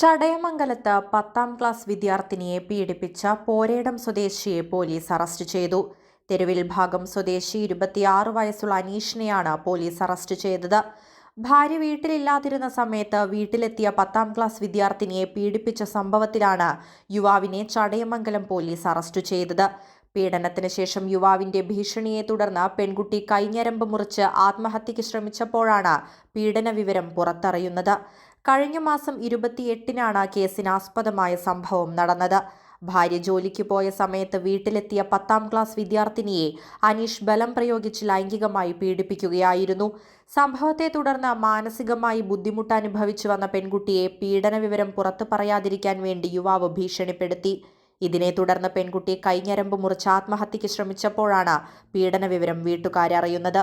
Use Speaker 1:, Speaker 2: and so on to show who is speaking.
Speaker 1: ചടയമംഗലത്ത് പത്താം ക്ലാസ് വിദ്യാർത്ഥിനിയെ പീഡിപ്പിച്ച പോരേടം സ്വദേശിയെ പോലീസ് അറസ്റ്റ് ചെയ്തു. തെരുവിൽ ഭാഗം സ്വദേശി ഇരുപത്തിയാറ് വയസ്സുള്ള അനീഷിനെയാണ് പോലീസ് അറസ്റ്റ് ചെയ്തത്. ഭാര്യ വീട്ടിലില്ലാതിരുന്ന സമയത്ത് വീട്ടിലെത്തിയ പത്താം ക്ലാസ് വിദ്യാർത്ഥിനിയെ പീഡിപ്പിച്ച സംഭവത്തിലാണ് യുവാവിനെ ചടയമംഗലം പോലീസ് അറസ്റ്റ് ചെയ്തത്. പീഡനത്തിന് ശേഷം യുവാവിന്റെ ഭീഷണിയെ തുടർന്ന് പെൺകുട്ടി കൈഞ്ഞരമ്പ് മുറിച്ച് ആത്മഹത്യയ്ക്ക് ശ്രമിച്ചപ്പോഴാണ് പീഡന വിവരം പുറത്തറിയുന്നത്. കഴിഞ്ഞ മാസം ഇരുപത്തിയെട്ടിനാണ് കേസിന് ആസ്പദമായ സംഭവം നടന്നത്. ഭാര്യ ജോലിക്ക് പോയ സമയത്ത് വീട്ടിലെത്തിയ പത്താം ക്ലാസ് വിദ്യാർത്ഥിനിയെ അനീഷ് ബലം പ്രയോഗിച്ച് ലൈംഗികമായി പീഡിപ്പിക്കുകയായിരുന്നു. സംഭവത്തെ തുടർന്ന് മാനസികമായി ബുദ്ധിമുട്ട് അനുഭവിച്ചു വന്ന പെൺകുട്ടിയെ പീഡന വിവരം പുറത്തു പറയാതിരിക്കാൻ വേണ്ടി യുവാവ് ഭീഷണിപ്പെടുത്തി. ഇതിനെ തുടർന്ന് പെൺകുട്ടി കൈഞ്ഞരമ്പ് മുറിച്ച് ആത്മഹത്യയ്ക്ക് ശ്രമിച്ചപ്പോഴാണ് പീഡന വിവരം വീട്ടുകാരറിയുന്നത്